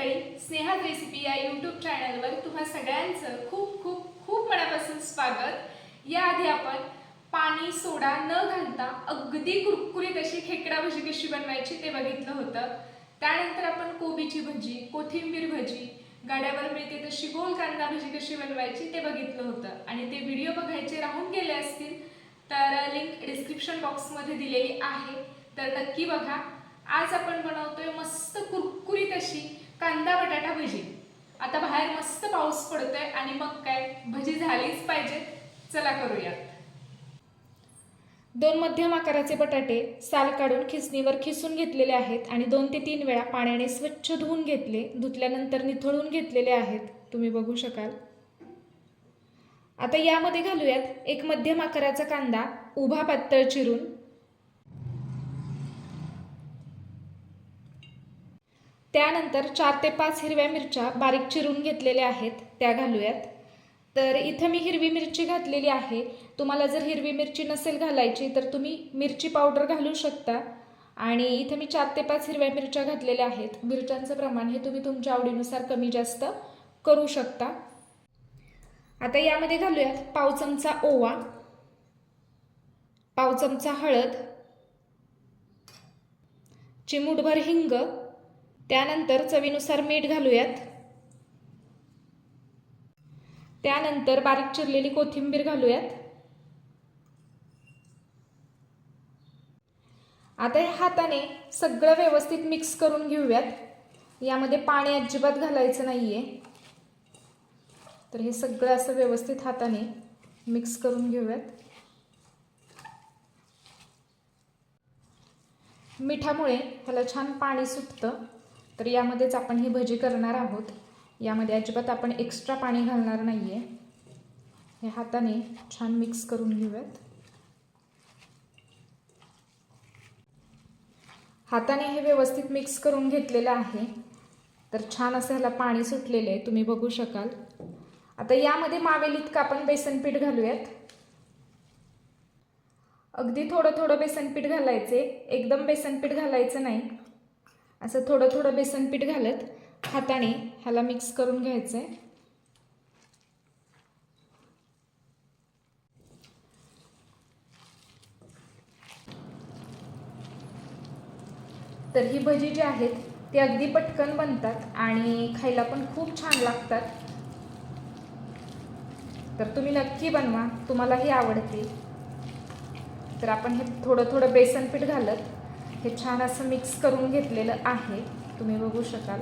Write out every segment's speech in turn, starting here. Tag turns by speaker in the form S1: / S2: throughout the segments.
S1: मंडळी स्नेहा रेसिपी या यूट्यूब चॅनलवर तुम्हा सगळ्यांचं खूप खूप खूप मनापासून स्वागत. याआधी आपण पाणी सोडा न घालता अगदी कुरकुरीत अशी खेकडा भजी कशी बनवायची ते बघितलं होतं. त्यानंतर आपण कोबीची भजी कोथिंबीर भजी गाड्यावर मिळते तशी गोल कांदा भजी कशी बनवायची ते बघितलं होतं. आणि ते व्हिडिओ बघायचे राहून गेले असतील तर लिंक डिस्क्रिप्शन बॉक्समध्ये दिलेली आहे. तर नक्की बघा. आज आपण बनवतोय मस्त कुरकुरीत अशी कांदा बटाटा भजी. आता बाहेर मस्त पाऊस पडतोय आणि मग काय? भजी झालीच पाहिजे. चला करूया दोन मध्यम आकाराचे बटाटे साल काढून खिसणीवर खिसून घेतलेले आहेत आणि दोन ते तीन वेळा पाण्याने स्वच्छ धुवून घेतले धुतल्यानंतर निथळून घेतलेले आहेत. तुम्ही बघू शकाल. आता यामध्ये घालूयात एक मध्यम आकाराचा कांदा उभा पातळ चिरून त्यानंतर चार ते पाच हिरव्या मिरच्या बारीक चिरून घेतलेल्या आहेत त्या घालूयात. तर इथं मी हिरवी मिरची घातलेली आहे. तुम्हाला जर हिरवी मिरची नसेल घालायची तर तुम्ही मिरची पावडर घालू शकता. आणि इथं मी चार ते पाच हिरव्या मिरच्या घातलेल्या आहेत. मिरच्यांचं प्रमाण हे तुम्ही तुमच्या आवडीनुसार कमी जास्त करू शकता. आता यामध्ये घालूयात पाव चमचा ओवा पाव चमचा हळद चिमूटभर हिंग त्यानंतर चवीनुसार मीठ घालूयात. त्यानंतर बारीक चिरलेली कोथिंबीर घालूयात. आता हे हाताने सगळं व्यवस्थित मिक्स करून घेऊयात. यामध्ये पाणी अजिबात घालायचं नाहीये. तर हे सगळं असं व्यवस्थित हाताने मिक्स करून घेऊयात. मिठामुळे ह्याला छान पाणी सुटतं. तर यामध्येच आपण ही भजी करणार आहोत. यामध्ये अजिबात आपण एक्स्ट्रा पाणी घालणार नाही आहे हे हाताने छान मिक्स करून घेऊयात. हाताने हे व्यवस्थित मिक्स करून घेतलेलं आहे. तर छान असं ह्याला पाणी सुटलेलं आहे. तुम्ही बघू शकाल. आता यामध्ये मावेल इतकं आपण बेसनपीठ घालूयात. अगदी थोडं थोडं बेसनपीठ घालायचे एकदम बेसनपीठ घालायचं नाही. असं थोडं थोडं बेसन पीठ घालत हाताने ह्याला मिक्स करून घ्यायचं आहे तर ही भजी जी आहेत ती अगदी पटकन बनतात आणि खायला पण खूप छान लागतात. तर तुम्ही नक्की बनवा तुम्हालाही आवडतील. तर आपण हे थोडं थोडं बेसन पीठ घालत हे छान असं मिक्स करून घेतलेलं आहे. तुम्ही बघू शकाल.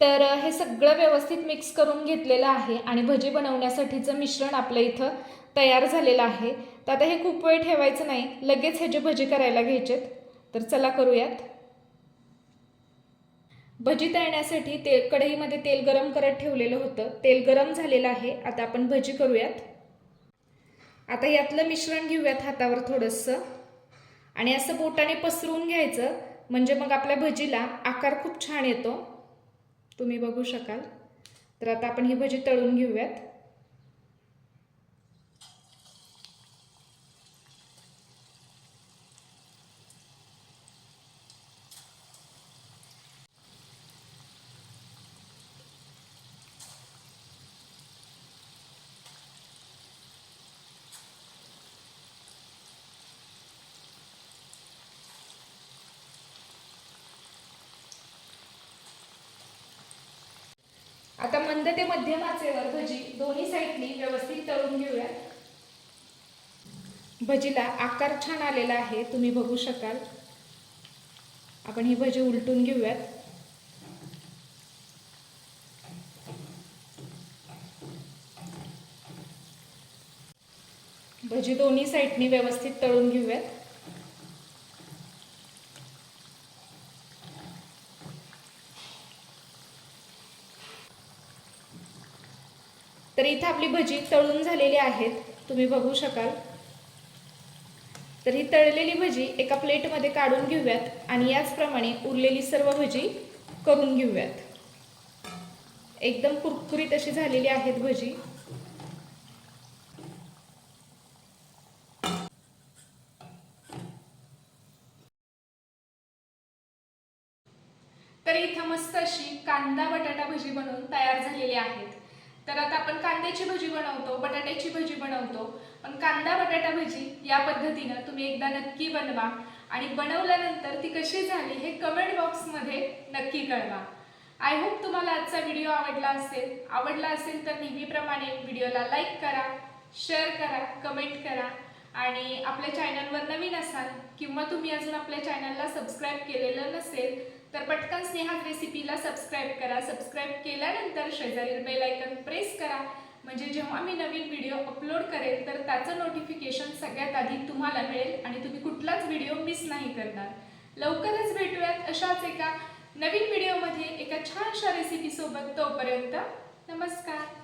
S1: तर हे सगळं व्यवस्थित मिक्स करून घेतलेलं आहे आणि भजी बनवण्यासाठीचं मिश्रण आपलं इथं तयार झालेलं आहे. तर आता हे खूप वेळ ठेवायचं नाही. लगेच ह्याचे भजी करायला घ्यायचेत. तर चला करूयात. भजी तळण्यासाठी ते कढईमध्ये तेल गरम करत ठेवलेलं होतं. तेल गरम झालेलं आहे. आता आपण भजी करूयात. आता यातलं मिश्रण घेऊयात हातावर थोडंसं. आणि असं बोटाने पसरून घ्यायचं. म्हणजे मग आपल्या भजीला आकार खूप छान येतो. तुम्ही बघू शकाल. तर आता आपण ही भजी तळून घेऊयात. आता मंद ते मध्यम आचेवर भजी दोन्ही साईडनी व्यवस्थित तळून घेऊयात भजीला आकार छान आलेला आहे तुम्ही बघू शकाल. आपण ही भजी उलटून घेऊयात. भजी दोन्ही साईडनी व्यवस्थित तळून घेऊयात. तर इथं आपली भजी तळून झालेली आहेत. तुम्ही बघू शकाल. तर ही तळलेली भजी एका प्लेटमध्ये काढून घेऊयात आणि याचप्रमाणे उरलेली सर्व भजी करून घेऊयात. एकदम कुरकुरीत अशी झालेली आहेत भजी. तर इथं मस्त अशी कांदा बटाटा भजी बनवून तयार झालेली आहेत. तर आता आपण कांद्याची भजी बनवतो बटाट्याची भजी बनवतो. पण कांदा बटाटा भजी या पद्धतीनं तुम्ही एकदा नक्की बनवा आणि बनवल्यानंतर ती कशी झाली हे कमेंट बॉक्समध्ये नक्की कळवा. आय होप तुम्हाला आजचा व्हिडिओ आवडला असेल. आवडला असेल तर नेहमीप्रमाणे व्हिडिओला लाईक करा शेअर करा कमेंट करा. आणि आपल्या चॅनलवर नवीन असाल किंवा तुम्ही अजून आपल्या चॅनलला सबस्क्राईब केलेलं नसेल तर पटकन स्नेहाज रेसिपीला सबस्क्राईब करा. सबस्क्राईब केल्यानंतर शेजारील बेल आयकन प्रेस करा. म्हणजे जेव्हा मी नवीन व्हिडिओ अपलोड करेल तर त्याचं नोटिफिकेशन सगळ्यात आधी तुम्हाला मिळेल आणि तुम्ही कुठलाच व्हिडिओ मिस नाही करणार. लवकरच भेटूयात अशाच एका नवीन व्हिडिओमध्ये एका छानशा रेसिपीसोबत तोपर्यंत नमस्कार.